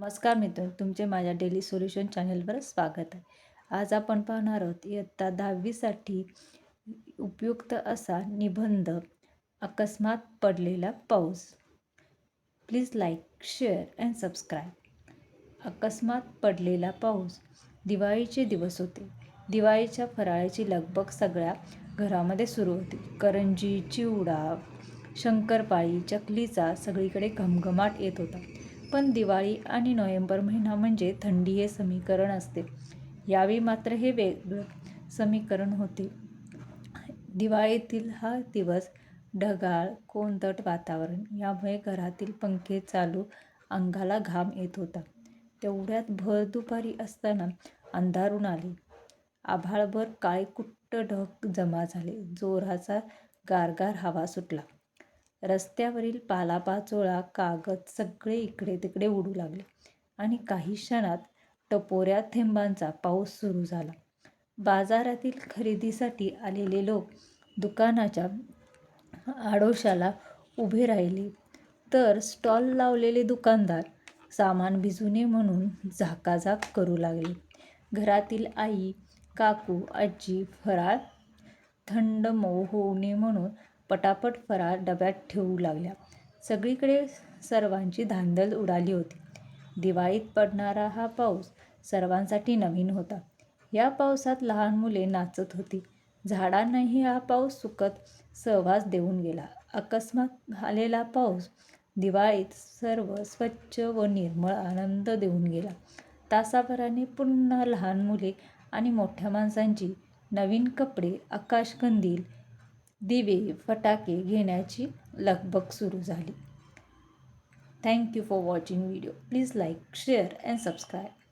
नमस्कार मित्र तुमचे माझ्या डेली सोल्युशन चॅनलवर स्वागत आहे. आज आपण पाहणार आहोत इयत्ता दहावीसाठी उपयुक्त असा निबंध अकस्मात पडलेला पाऊस. Please like share and subscribe. अकस्मात पडलेला पाऊस. दिवाळीचे दिवस होते. दिवाळीच्या फराळाची लगबग सगळ्या घरामध्ये सुरू होती. करंजी चिवडा शंकरपाळी चकलीचा सगळीकडे घमघमाट येत होता. पण दिवाळी आणि नोव्हेंबर महिना म्हणजे थंडी हे समीकरण असते. यावेळी मात्र हे वेगळं समीकरण होते. दिवाळीतील हा दिवस ढगाळ कोंदट वातावरण यामुळे घरातील पंखे चालू अंगाला घाम येत होता. तेवढ्यात भर दुपारी असताना अंधारून आले. आभाळभर काळे कुट्ट ढग जमा झाले. जोराचा गारगार हवा सुटला. रस्त्यावरील पालापाचोळा कागद सगळे इकडे तिकडे उडू लागले. आणि काही क्षणात टपोऱ्या थेंबांचा पाऊस सुरू झाला. बाजारातील खरेदीसाठी आलेले लोक दुकानाच्या आडोशाला उभे राहिले. तर स्टॉल लावलेले दुकानदार सामान भिजू नये म्हणून झाकाझाक करू लागले. घरातील आई काकू आजी फराळ थंड मऊ होऊ नये म्हणून पटापट फराळ डब्यात ठेवू लागल्या. सगळीकडे सर्वांची धांदल उडाली होती. दिवाळीत पडणारा हा पाऊस सर्वांसाठी नवीन होता. या पावसात लहान मुले नाचत होती. झाडांनाही हा पाऊस सुकत सहवास देऊन गेला. अकस्मात आलेला पाऊस दिवाळीत सर्व स्वच्छ व निर्मळ आनंद देऊन गेला. तासाभराने पुन्हा लहान मुले आणि मोठ्या माणसांची नवीन कपडे आकाशकंदील दिवे फटाके घेण्याची लगबग सुरू झाली. Thank you for watching video please like share and subscribe